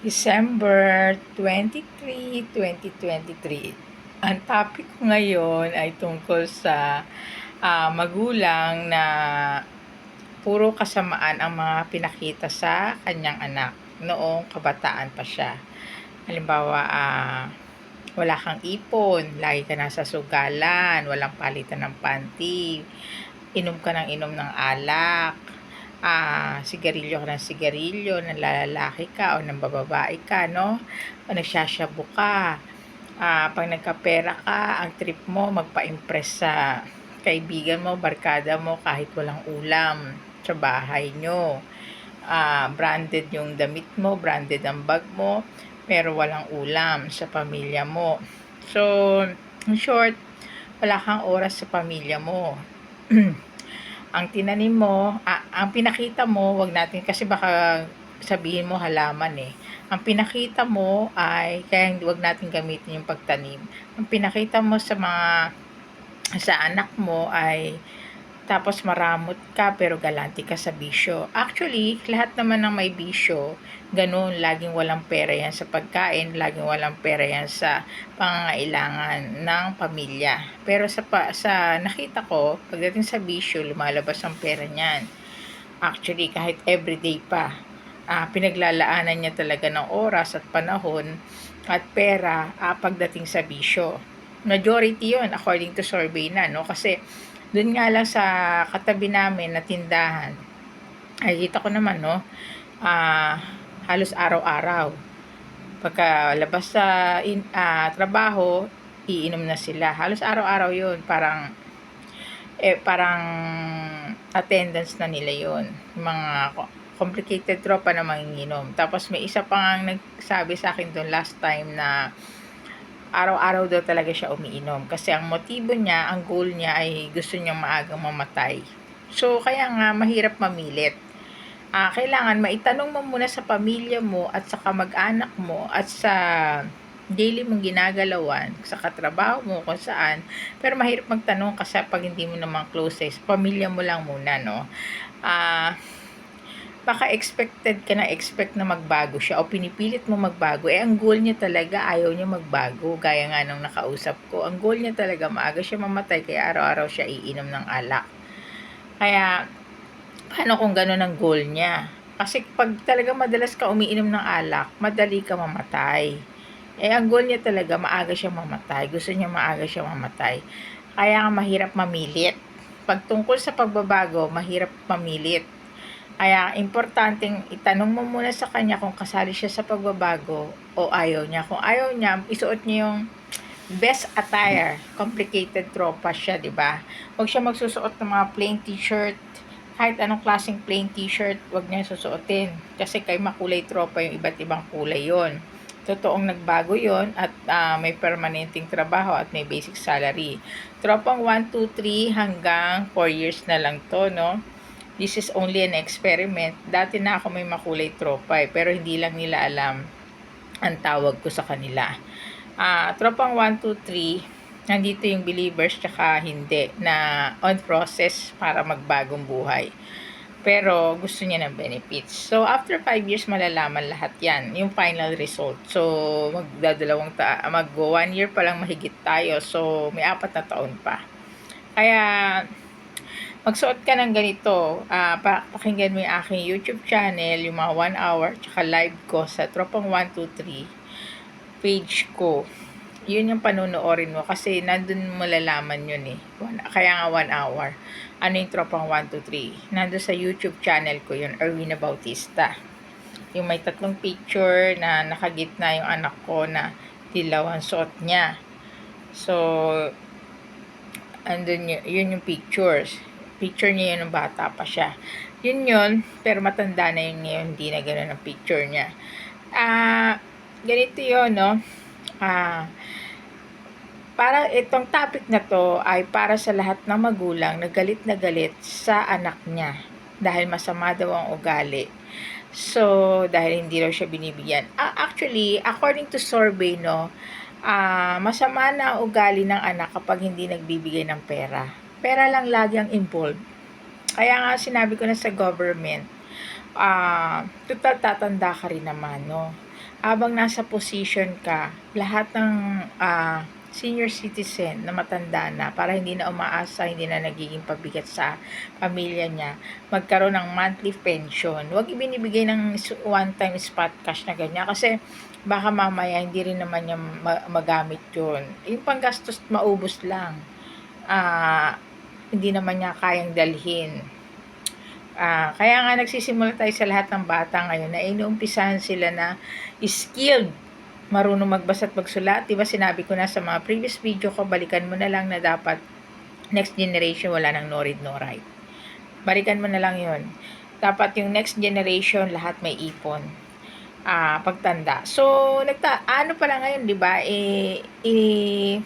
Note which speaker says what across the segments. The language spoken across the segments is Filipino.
Speaker 1: December 23, 2023. Ang topic ko ngayon ay tungkol sa ah, magulang na puro kasamaan ang mga pinakita sa kanyang anak noong kabataan pa siya. Halimbawa, ah, wala kang ipon, lagi ka nasa sugalan, walang palitan ng panty, inom ka ng inom ng alak, ah, sigarilyo ka ng sigarilyo, nanlalalaki ka o nang bababae ka, no? O nagsasyabu ka. Ah, pag nagkapera ka, ang trip mo magpa-impress sa kaibigan mo, barkada mo kahit walang ulam sa bahay nyo. Ah, branded yung damit mo, branded ang bag mo, pero walang ulam sa pamilya mo. So, in short, wala kang oras sa pamilya mo. ang tinanim mo, ah, ang pinakita mo, wag natin kasi baka sabihin mo halaman eh. Ang pinakita mo ay kaya wag natin gamitin yung pagtanim. Ang pinakita mo sa mga sa anak mo ay tapos maramot ka pero galante ka sa bisyo. Actually, lahat naman ng may bisyo, ganun, laging walang pera yan sa pagkain, laging walang pera yan sa pangangailangan ng pamilya. Pero sa, pa, sa nakita ko, pagdating sa bisyo, lumalabas ang pera niyan. Actually, kahit everyday pa, ah, pinaglalaanan niya talaga ng oras at panahon at pera ah, pagdating sa bisyo. Majority yon according to survey na, no? Kasi doon nga lang sa katabi namin na tindahan, ay kita ko naman, no? Ah, halos araw-araw. Pagka labas sa in, ah, trabaho, iinom na sila. Halos araw-araw yun. Parang, eh, parang attendance na nila yun. Mga complicated tropa na manginginom. Tapos may isa pa nga nagsabi sa akin doon last time na araw-araw daw talaga siya umiinom. Kasi ang motibo niya, ang goal niya ay gusto niyang maagang mamatay. So, kaya nga, mahirap mamilit. Ah, kailangan maitanong mo muna sa pamilya mo at sa kamag-anak mo at sa daily mong ginagalawan, sa katrabaho mo, kung saan. Pero mahirap magtanong kasi pag hindi mo naman close eh, sa pamilya mo lang muna, no? Ah, baka expected ka na expect na magbago siya o pinipilit mo magbago, eh ang goal niya talaga ayaw niya magbago. Gaya nga nung nakausap ko, ang goal niya talaga maaga siya mamatay kaya araw-araw siya iinom ng alak. Kaya, paano kung gano'n ang goal niya? Kasi pag talaga madalas ka umiinom ng alak, madali ka mamatay. Eh, ang goal niya talaga, maaga siya mamatay. Gusto niya maaga siya mamatay. Kaya mahirap mamilit. Pag tungkol sa pagbabago, mahirap mamilit. Kaya, importanteng itanong mo muna sa kanya kung kasali siya sa pagbabago o ayaw niya. Kung ayaw niya, isuot niya yung best attire. Complicated tropa siya, di ba? Huwag siya magsusuot ng mga plain t-shirt. Kahit anong klaseng plain t-shirt, huwag niya susuotin. Kasi kay makulay tropa yung iba't ibang kulay yon totoong nagbago yon at ah, may permanenteng trabaho at may basic salary. Tropang 1, 2, 3 hanggang 4 years na lang to, no? This is only an experiment. Dati na ako may makulay tropa eh, pero hindi lang nila alam ang tawag ko sa kanila. Ah, tropang 1, 2, 3, nandito yung believers tsaka hindi na on process para magbagong buhay. Pero gusto niya ng benefits. So, after 5 years, malalaman lahat yan. Yung final result. So, magdadalawang ta mag 1 year pa lang mahigit tayo. So, may apat na taon pa. Kaya, magsuot ka ng ganito. pa pakinggan mo yung aking YouTube channel, yung mga 1 hour, tsaka live ko sa Tropang 123 page ko. Yun yung panonoorin mo kasi nandun mo lalaman yun eh. One, kaya nga 1 hour. Ano yung Tropang 123? Nandun sa YouTube channel ko yun, Erwina Bautista. Yung may tatlong picture na nakagitna yung anak ko na dilaw ang suot niya. So, andun yun, yun yung pictures. Picture niya yun bata pa siya. Yun yun, pero matanda na yun ngayon, hindi na ganun ang picture niya. Ah, ganito yun, no? Ah, para itong topic na to ay para sa lahat ng magulang na galit na galit sa anak niya dahil masama daw ang ugali. So, dahil hindi raw siya binibigyan. Ah, actually, according to survey, no, ah, masama na ang ugali ng anak kapag hindi nagbibigay ng pera. Pera lang lagi ang involved. Kaya nga sinabi ko na sa government, ah, total tatanda ka rin naman, no? Habang nasa position ka, lahat ng ah, senior citizen na matanda na para hindi na umaasa, hindi na nagiging pabigat sa pamilya niya, magkaroon ng monthly pension. Huwag ibinibigay ng one-time spot cash na ganyan kasi baka mamaya hindi rin naman niya ma- magamit yun. Yung panggastos maubos lang. Ah, hindi naman niya kayang dalhin. Ah, kaya nga nagsisimula tayo sa lahat ng bata ngayon na inuumpisahan sila na skilled marunong magbasa at magsulat. Diba sinabi ko na sa mga previous video ko, balikan mo na lang na dapat next generation wala nang no read, no write. Balikan mo na lang yon Dapat yung next generation, lahat may ipon. Ah, pagtanda. So, nagta ano pala ngayon, di ba? Eh, eh,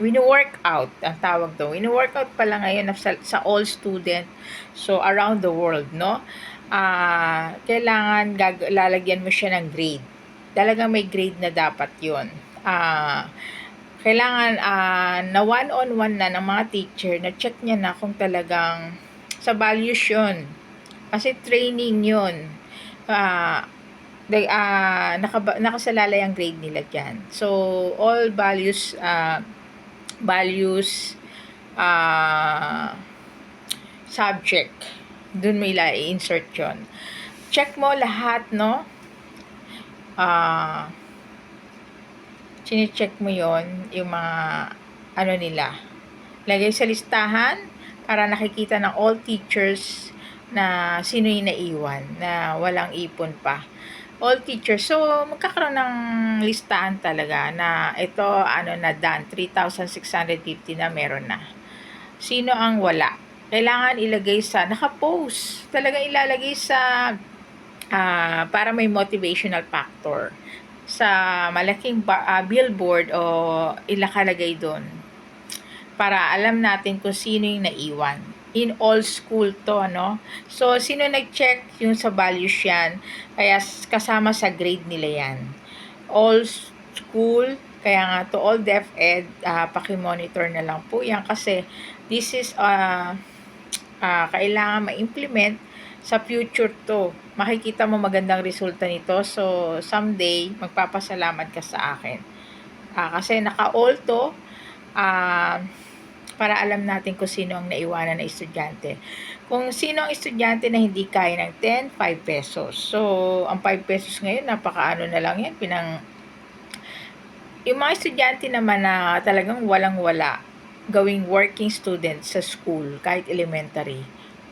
Speaker 1: wino-workout, ang tawag doon. Wino-workout pala ngayon sa, sa all student. So, around the world, no? Ah, kailangan gag- lalagyan mo siya ng grade talagang may grade na dapat yon ah kailangan ah, na one-on-one na ng mga teacher na check niya na kung talagang sa values yun. Kasi training yun. Ah, they, ah, nakaba, nakasalalay ang grade nila dyan. So, all values, ah, values, ah, subject. Doon may ila i-insert yun. Check mo lahat, no? ah chine-check mo yon yung mga ano nila. Lagay sa listahan para nakikita ng all teachers na sino yung naiwan, na walang ipon pa. All teachers. So, magkakaroon ng listahan talaga na ito, ano na done, 3,650 na meron na. Sino ang wala? Kailangan ilagay sa, naka-post. Talaga ilalagay sa ah, para may motivational factor sa malaking ba- ah, billboard o ilakalagay doon para alam natin kung sino yung naiwan. In all school to, ano? So, sino nag-check yung sa values yan? Kaya kasama sa grade nila yan. All school, kaya nga to all DepEd, uh, paki-monitor na lang po yan kasi this is, uh, uh, kailangan ma-implement sa future to. Makikita mo magandang resulta nito. So, someday, magpapasalamat ka sa akin. Ah, kasi naka-all to, ah, para alam natin kung sino ang naiwanan na estudyante. Kung sino ang estudyante na hindi kaya ng 10, 5 pesos. So, ang 5 pesos ngayon, napakaano na lang yan, pinang... Yung mga estudyante naman na talagang walang-wala, gawing working student sa school, kahit elementary,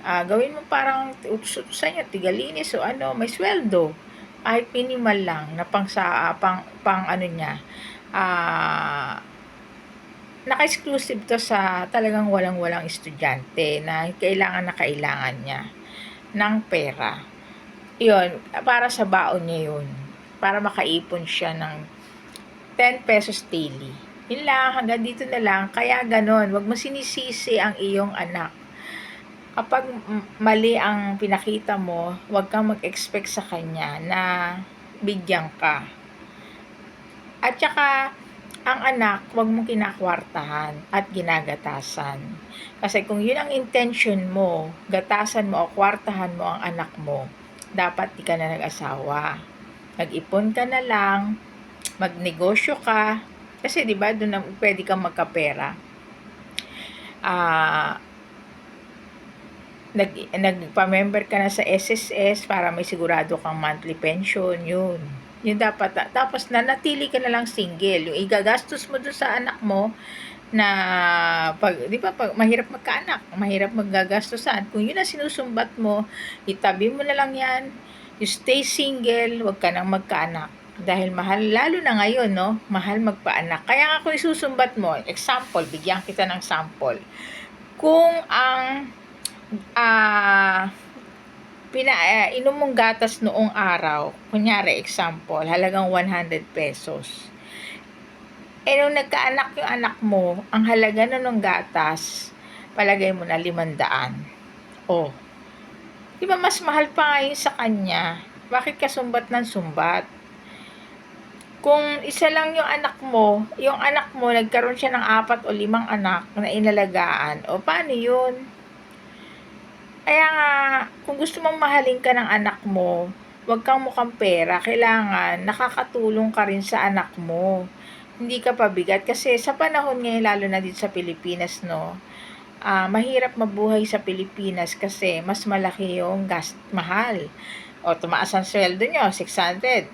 Speaker 1: ah gawin mo parang utusan niya, tigalinis o ano, may sweldo. Kahit minimal lang na pang sa pang, pang ano niya. Ah naka-exclusive to sa talagang walang-walang estudyante na kailangan na kailangan niya ng pera. Yun, para sa baon niya yun. Para makaipon siya ng 10 pesos daily. Yun lang, hanggang dito na lang. Kaya ganon, wag mo sinisisi ang iyong anak kapag mali ang pinakita mo, huwag kang mag-expect sa kanya na bigyan ka. At saka, ang anak, huwag mong kinakwartahan at ginagatasan. Kasi kung yun ang intention mo, gatasan mo o kwartahan mo ang anak mo, dapat di ka na nag-asawa. Nag-ipon ka na lang, magnegosyo ka, kasi di ba doon na pwede kang magkapera. Ah, nag, nagpa-member ka na sa SSS para may sigurado kang monthly pension, yun. Yun dapat. Tapos na natili ka na lang single. Yung igagastos mo doon sa anak mo na pag, di ba, pag mahirap magkaanak, mahirap maggagastosan. Kung yun ang sinusumbat mo, itabi mo na lang yan. You stay single, wag ka nang magkaanak. Dahil mahal, lalo na ngayon, no? Mahal magpaanak. Kaya nga kung isusumbat mo, example, bigyan kita ng sample. Kung ang ah, pina, uh, inom mong gatas noong araw, kunyari example, halagang 100 pesos. Eh, nung nagkaanak yung anak mo, ang halaga na ng gatas, palagay mo na 500. Oh. Di ba mas mahal pa ngayon sa kanya? Bakit ka sumbat ng sumbat? Kung isa lang yung anak mo, yung anak mo, nagkaroon siya ng apat o limang anak na inalagaan, o paano yun? Kaya nga, kung gusto mong mahalin ka ng anak mo, huwag kang mukhang pera. Kailangan nakakatulong ka rin sa anak mo. Hindi ka pabigat. Kasi sa panahon ngayon, lalo na dito sa Pilipinas, no, ah mahirap mabuhay sa Pilipinas kasi mas malaki yung gas mahal. O tumaas ang sweldo nyo, 600.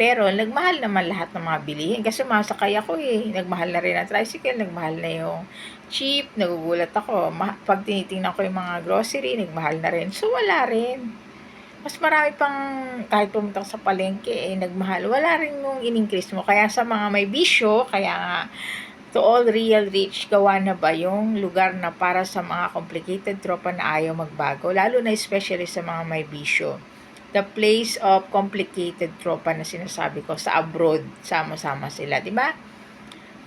Speaker 1: Pero nagmahal naman lahat ng mga bilihin kasi masakay ako eh. Nagmahal na rin ang tricycle, nagmahal na yung cheap, nagugulat ako. Pag tinitingnan ko yung mga grocery, nagmahal na rin. So wala rin. Mas marami pang kahit pumunta sa palengke eh, nagmahal. Wala rin nung in-increase mo. Kaya sa mga may bisyo, kaya nga to all real rich, gawa na ba yung lugar na para sa mga complicated tropa na ayaw magbago? Lalo na especially sa mga may bisyo the place of complicated tropa na sinasabi ko sa abroad, sama-sama sila, di ba?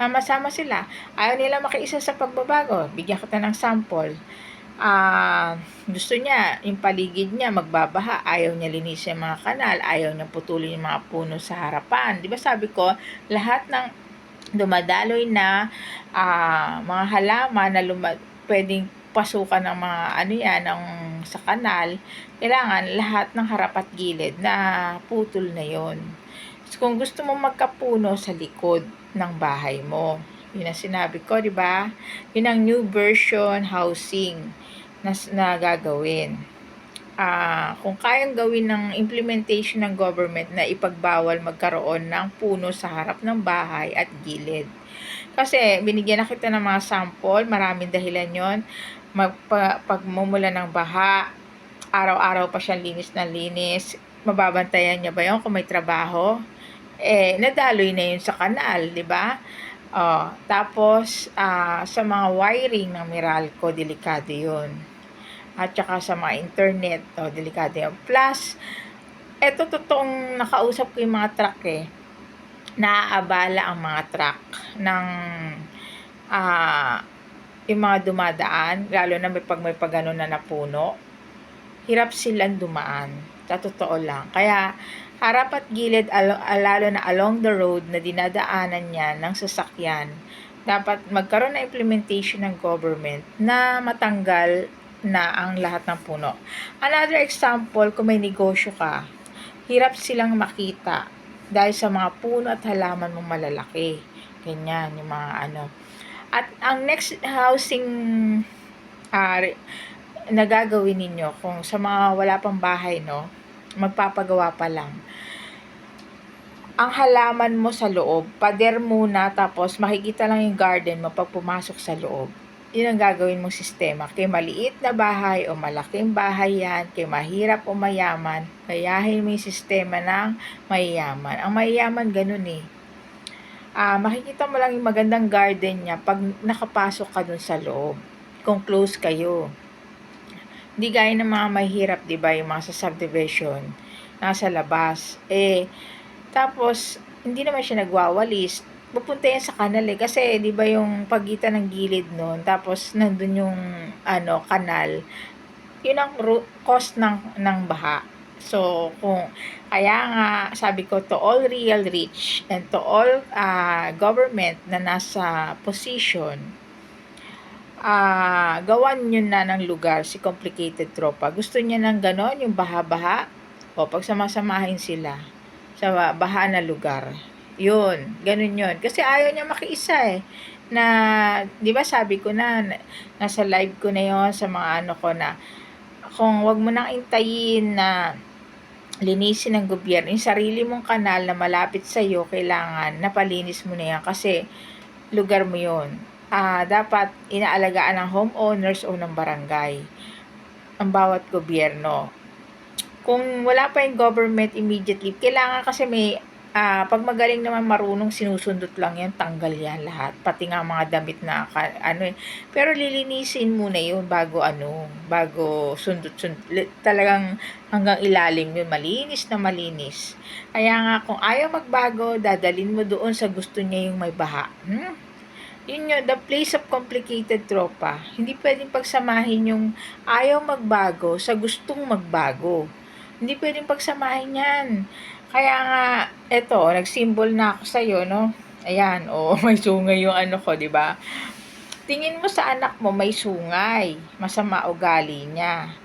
Speaker 1: Sama-sama sila. Ayaw nila makiisa sa pagbabago. Bigyan kita ng sample. Ah, gusto niya, yung paligid niya magbabaha, ayaw niya linisin yung mga kanal, ayaw niya putulin yung mga puno sa harapan. Di ba sabi ko, lahat ng dumadaloy na ah, mga halaman na luma- pwedeng pasukan ng mga ano yan, ng, sa kanal, kailangan lahat ng harap at gilid na putol na yon. Kung gusto mo magkapuno sa likod ng bahay mo, yun ang sinabi ko, di ba? Yun ang new version housing na, na gagawin. Ah, kung kayang gawin ng implementation ng government na ipagbawal magkaroon ng puno sa harap ng bahay at gilid. Kasi binigyan na kita ng mga sample, maraming dahilan yon magpa, ng baha, araw-araw pa siyang linis na linis, mababantayan niya ba yun kung may trabaho? Eh, nadaloy na yun sa kanal, di ba? Oh, tapos, uh, sa mga wiring ng Meralco, delikado yun. At saka sa mga internet, oh, delikado yun. Plus, eto totoong nakausap ko yung mga truck eh. Naaabala ang mga truck ng uh, yung mga dumadaan, lalo na may pag may pagano na napuno, hirap silang dumaan. Sa totoo lang. Kaya, harap at gilid, lalo na along the road na dinadaanan niya ng sasakyan, dapat magkaroon na implementation ng government na matanggal na ang lahat ng puno. Another example, kung may negosyo ka, hirap silang makita dahil sa mga puno at halaman mong malalaki. Ganyan, yung mga ano. At ang next housing uh, na gagawin ninyo kung sa mga wala pang bahay, no, magpapagawa pa lang. Ang halaman mo sa loob, pader muna tapos makikita lang yung garden mo pag pumasok sa loob. Yun ang gagawin mong sistema. Kay maliit na bahay o malaking bahay yan, kay mahirap o mayaman, kayahin mo yung sistema ng mayayaman. Ang mayayaman ganun eh uh, makikita mo lang yung magandang garden niya pag nakapasok ka dun sa loob. Kung close kayo. Hindi gaya ng mga mahirap, di ba, yung mga sa subdivision, nasa labas. Eh, tapos, hindi naman siya nagwawalis. Pupunta yan sa kanal eh. Kasi, di ba, yung pagitan ng gilid noon, tapos nandun yung, ano, kanal. Yun ang cost ng, ng baha. So, kung kaya nga sabi ko to all real rich and to all uh, government na nasa position, uh, gawan nyo na ng lugar si complicated tropa. Gusto niya ng ganon, yung baha-baha, o pagsamasamahin sila sa baha na lugar. Yun, ganun yun. Kasi ayaw niya makiisa eh na, di ba sabi ko na, nasa live ko na yon sa mga ano ko na, kung wag mo nang intayin na linisin ng gobyerno yung sarili mong kanal na malapit sa iyo, kailangan napalinis mo na yan kasi lugar mo yun. Uh, dapat inaalagaan ng homeowners o ng barangay ang bawat gobyerno. Kung wala pa yung government immediately, kailangan kasi may uh, pag magaling naman marunong sinusundot lang yan, tanggal yan lahat. Pati nga mga damit na ano eh. Pero lilinisin muna yun bago ano, bago sundot sundot. Talagang hanggang ilalim yun, malinis na malinis. Kaya nga kung ayaw magbago, dadalin mo doon sa gusto niya yung may baha. Hmm? Yun yun, the place of complicated tropa. Hindi pwedeng pagsamahin yung ayaw magbago sa gustong magbago. Hindi pwedeng pagsamahin yan. Kaya nga, eto, nag-symbol na ako sa'yo, no? Ayan, o, oh, may sungay yung ano ko, di ba? tingin mo sa anak mo may sungay, masama ugali niya.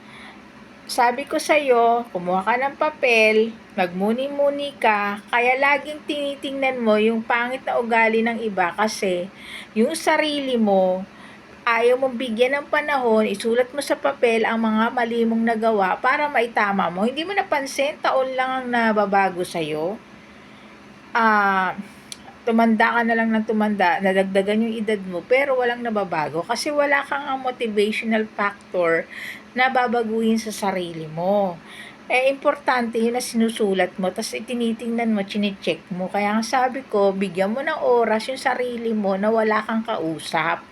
Speaker 1: Sabi ko sa'yo, kumuha ka ng papel, magmuni-muni ka, kaya laging tinitingnan mo yung pangit na ugali ng iba kasi yung sarili mo, ayaw mong bigyan ng panahon, isulat mo sa papel ang mga mali mong nagawa para maitama mo. Hindi mo napansin, taon lang ang nababago sa'yo. Ah, tumanda ka na lang ng tumanda, nadagdagan yung edad mo, pero walang nababago kasi wala kang ang motivational factor na babaguhin sa sarili mo. Eh, importante yun na sinusulat mo, tapos itinitingnan mo, chinecheck mo. Kaya nga sabi ko, bigyan mo ng oras yung sarili mo na wala kang kausap.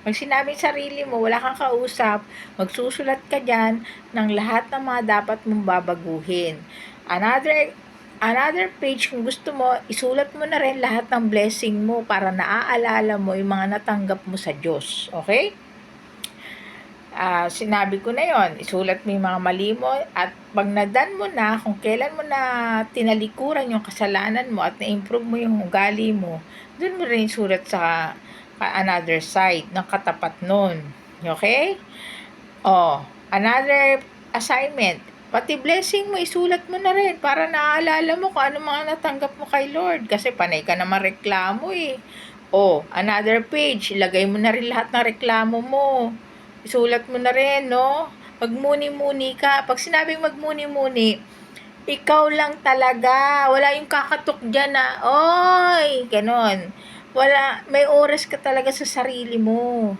Speaker 1: Pag sinabing sarili mo, wala kang kausap, magsusulat ka dyan ng lahat ng mga dapat mong babaguhin. Another another page kung gusto mo, isulat mo na rin lahat ng blessing mo para naaalala mo yung mga natanggap mo sa Diyos. Okay? Ah, sinabi ko na yon isulat mo yung mga mali mo at pag nadan mo na, kung kailan mo na tinalikuran yung kasalanan mo at na-improve mo yung ugali mo, dun mo rin isulat sa another side ng katapat nun. Okay? Oh, another assignment. Pati blessing mo, isulat mo na rin para naaalala mo kung ano mga natanggap mo kay Lord. Kasi panay ka naman reklamo eh. Oh, another page. Ilagay mo na rin lahat ng reklamo mo. Isulat mo na rin, no? Magmuni-muni ka. Pag sinabing magmuni-muni, ikaw lang talaga. Wala yung kakatok dyan na, oy, ganon. Wala, may oras ka talaga sa sarili mo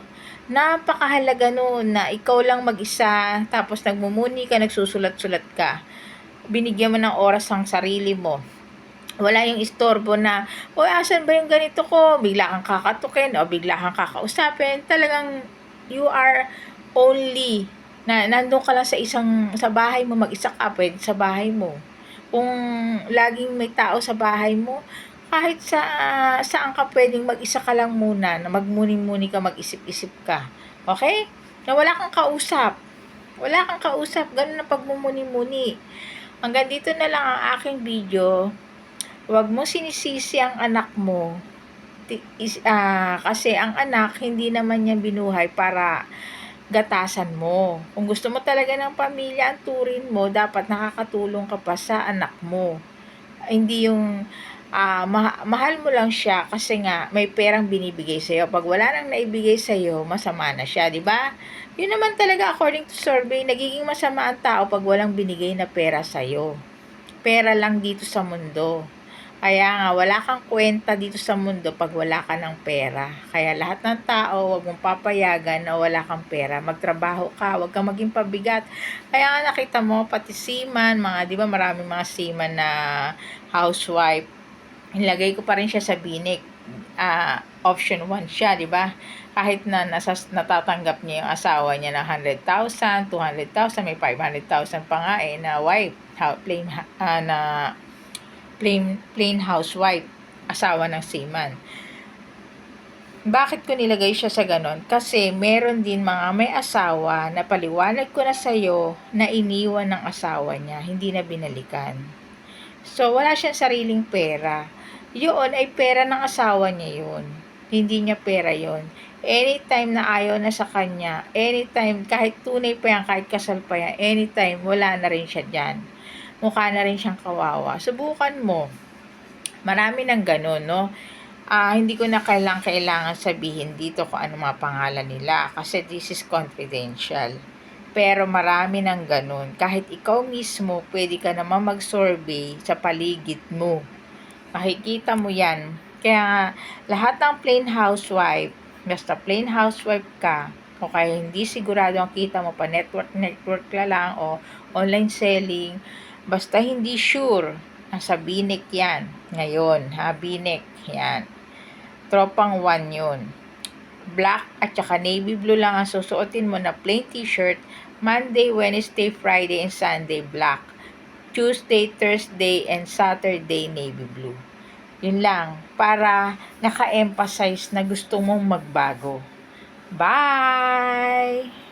Speaker 1: napakahalaga noon na ikaw lang mag-isa, tapos nagmumuni ka, nagsusulat-sulat ka. Binigyan mo ng oras ang sarili mo. Wala yung istorbo na, o asan ba yung ganito ko? Bigla kang kakatukin o bigla kang kakausapin. Talagang you are only na nandun ka lang sa isang sa bahay mo mag-isa ka pwede sa bahay mo kung laging may tao sa bahay mo kahit sa saan ka pwedeng mag-isa ka lang muna, na magmuni-muni ka, mag-isip-isip ka. Okay? Na wala kang kausap. Wala kang kausap. Ganun na pagmumuni-muni. Hanggang dito na lang ang aking video. Huwag mo sinisisi ang anak mo. Is, ah, kasi ang anak, hindi naman niya binuhay para gatasan mo. Kung gusto mo talaga ng pamilya, ang turin mo, dapat nakakatulong ka pa sa anak mo. Hindi yung ah, ma- mahal mo lang siya kasi nga may perang binibigay sa iyo. Pag wala nang naibigay sa iyo, masama na siya, di ba? Yun naman talaga according to survey, nagiging masama ang tao pag walang binigay na pera sa iyo. Pera lang dito sa mundo. Kaya nga, wala kang kwenta dito sa mundo pag wala ka ng pera. Kaya lahat ng tao, wag mong papayagan na wala kang pera. Magtrabaho ka, wag kang maging pabigat. Kaya nga nakita mo, pati seaman, mga, di ba maraming mga seaman na housewife, nilagay ko pa rin siya sa binik. Ah, option 1 siya, di ba? Kahit na nasas, natatanggap niya yung asawa niya ng 100,000, 200,000, may 500,000 pa nga eh, na wife, ha, plain, ah, na plain, plain housewife, asawa ng seaman. Bakit ko nilagay siya sa ganon? Kasi meron din mga may asawa na paliwanag ko na sa'yo na iniwan ng asawa niya, hindi na binalikan. So, wala siyang sariling pera. Yun ay pera ng asawa niya yun. Hindi niya pera yun. Anytime na ayaw na sa kanya, anytime, kahit tunay pa yan, kahit kasal pa yan, anytime, wala na rin siya dyan. Mukha na rin siyang kawawa. Subukan mo. Marami ng ganun, no? Ah, hindi ko na kailang kailangan sabihin dito kung ano mga pangalan nila kasi this is confidential. Pero marami ng ganun. Kahit ikaw mismo, pwede ka naman mag-survey sa paligid mo. Makikita mo yan. Kaya lahat ng plain housewife, basta plain housewife ka, o kaya hindi sigurado ang kita mo pa network network la lang o online selling, basta hindi sure, nasa binik yan. Ngayon, ha, binik, yan. Tropang one yun. Black at saka navy blue lang ang susuotin mo na plain t-shirt, Monday, Wednesday, Friday, and Sunday, black. Tuesday, Thursday, and Saturday, navy blue. Yun lang, para naka-emphasize na gusto mong magbago. Bye!